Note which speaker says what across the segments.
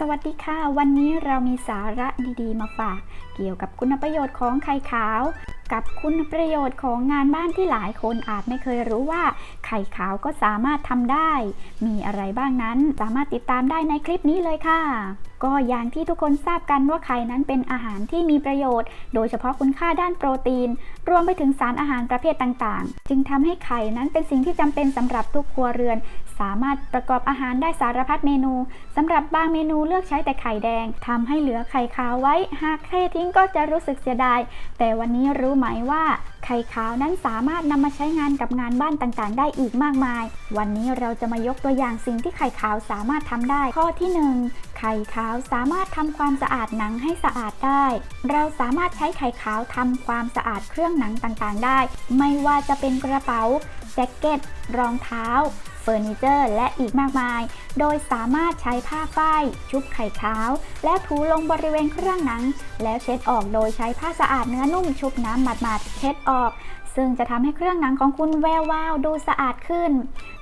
Speaker 1: สวัสดีค่ะ วันนี้เรามีสาระดีๆ มาฝาก เกี่ยวกับคุณประโยชน์ของไข่ขาวกับคุณประโยชน์ของงานบ้านที่หลายคนอาจไม่เคยรู้ว่า ไข่ขาวก็สามารถทำได้ มีอะไรบ้างนั้นสามารถติดตามได้ในคลิปนี้เลยค่ะก็อย่างที่ทุกคนทราบกันว่าไข่นั้นเป็นอาหารที่มีประโยชน์ โดยเฉพาะคุณค่าด้านโปรตีน รวมไปถึงสารอาหารประเภทต่างๆ จึงทำให้ไข่นั้นเป็นสิ่งที่จำเป็นสำหรับทุกครัวเรือน สามารถประกอบอาหารได้สารพัดเมนูสำหรับบางเมนูเลือกใช้แต่ไข่แดงทำให้เหลือไข่ขาวไว้ หากเททิ้งก็จะรู้สึกเสียดาย แต่วันนี้รู้ไหมว่า ไข่ขาวนั้นสามารถนำมาใช้งานกับงานบ้านต่างๆ ได้อีกมากมาย วันนี้เราจะมายกตัวอย่างสิ่งที่ไข่ขาวสามารถทำได้ ข้อที่หนึ่งไข่ขาวสามารถทำความสะอาดหนังให้สะอาดได้ เราสามารถใช้ไข่ขาวทำความสะอาดเครื่องหนังต่างๆ ได้ ไม่ว่าจะเป็นกระเป๋า แจ็คเก็ต รองเท้า เฟอร์นิเจอร์ และอีกมากมาย โดยสามารถใช้ผ้าฝ้ายชุบไข่ขาว และถูลงบริเวณเครื่องหนัง แล้วเช็ดออกโดยใช้ผ้าสะอาดเนื้อนุ่มชุบน้ำหมาดๆเช็ดออก ซึ่งจะทำให้เครื่องหนังของคุณแวววาวดูสะอาดขึ้น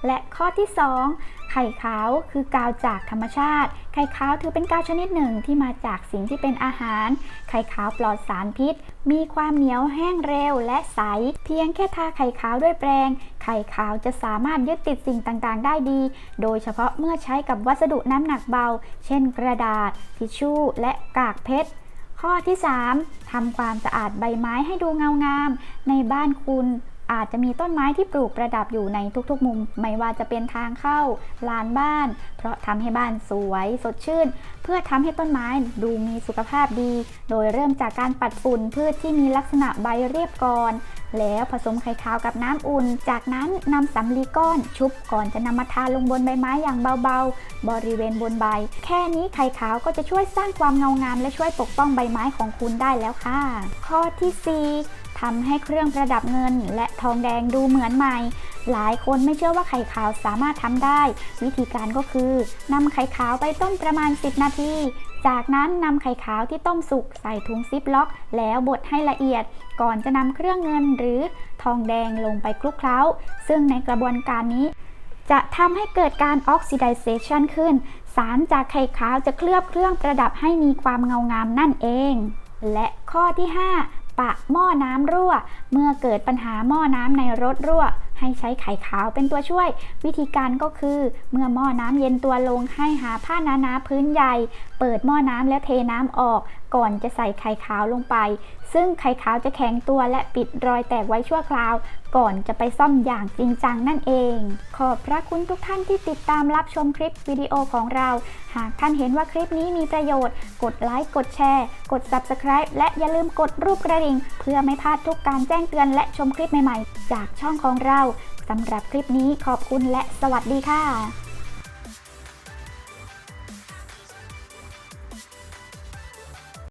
Speaker 1: และข้อที่ 2 ไข่ขาวคือกาวจากธรรมชาติ ไข่ขาวถือเป็นกาวชนิดหนึ่งที่มาจากสิ่งที่เป็นอาหาร ไข่ขาวปลอดสารพิษ มีความเหนียวแห้งเร็วและใส เพียงแค่ทาไข่ขาวด้วยแปรงไข่ขาวจะสามารถยึดติดสิ่งต่างๆ ได้ดี โดยเฉพาะเมื่อใช้กับวัสดุน้ำหนักเบา เช่นกระดาษ ทิชชู่ และกากเพชร ข้อที่ 3. ทำความสะอาดใบไม้ให้ดูเงางาม ในบ้านคุณอาจจะมีต้นไม้ที่ปลูกประดับอยู่ในทุกๆ มุม ไม่ว่าจะเป็นทางเข้า ลานบ้าน เพราะทำให้บ้านสวยสดชื่น เพื่อทำให้ต้นไม้ดูมีสุขภาพดี โดยเริ่มจากการปัดฝุ่นพืชที่มีลักษณะใบเรียบก่อน แล้วผสมไข่ขาวกับน้ำอุ่น จากนั้นนำสำลีก้อนชุบก่อนจะนำมาทาลงบนใบไม้อย่างเบาๆ บริเวณบนใบ แค่นี้ไข่ขาวก็จะช่วยสร้างความเงางาม และช่วยปกป้องใบไม้ของคุณได้แล้วค่ะ ข้อที่ 4ทำให้เครื่องประดับเงิน และทองแดงดูเหมือนใหม่หลายคนไม่เชื่อว่าไข่ขาวสามารถทำได้ วิธีการก็คือนำไข่ขาวไปต้มประมาณ 10 นาที จากนั้นนำไข่ขาวที่ต้มสุกใส่ถุงซิปล็อก แล้วบดให้ละเอียด ก่อนจะนำเครื่องเงินหรือทองแดงลงไปคลุกเคล้า ซึ่งในกระบวนการนี้ จะทำให้เกิดการออกซิไดเซชันขึ้น สารจากไข่ขาวจะเคลือบเครื่องประดับให้มีความเงางามนั่นเอง และข้อที่ 5 ปะหม้อน้ำรั่ว เมื่อเกิดปัญหาหม้อน้ำในรถรั่ว ให้ใช้ไข่ขาวเป็นตัวช่วย วิธีการก็คือ เมื่อหม้อน้ำเย็นตัวลงให้หาผ้าหนาๆพื้นใหญ่ เปิดหม้อน้ำแล้วเทน้ำออก ก่อนจะใส่ไข่ขาวลงไป ซึ่งไข่ขาวจะแข็งตัวและปิดรอยแตกไว้ชั่วคราว ก่อนจะไปซ่อมอย่างจริงจังนั่นเอง ขอบพระคุณทุกท่านที่ติดตามรับชมคลิปวิดีโอของเรา หากท่านเห็นว่าคลิปนี้มีประโยชน์ กดไลค์ กดแชร์ กด Subscribe และอย่าลืมกดรูปกระดิ่ง เพื่อไม่พลาดทุกการแจ้งเตือนและชมคลิปใหม่ๆ จากช่องของเราสำหรับคลิปนี้ขอบคุณและสวัสดีค่ะ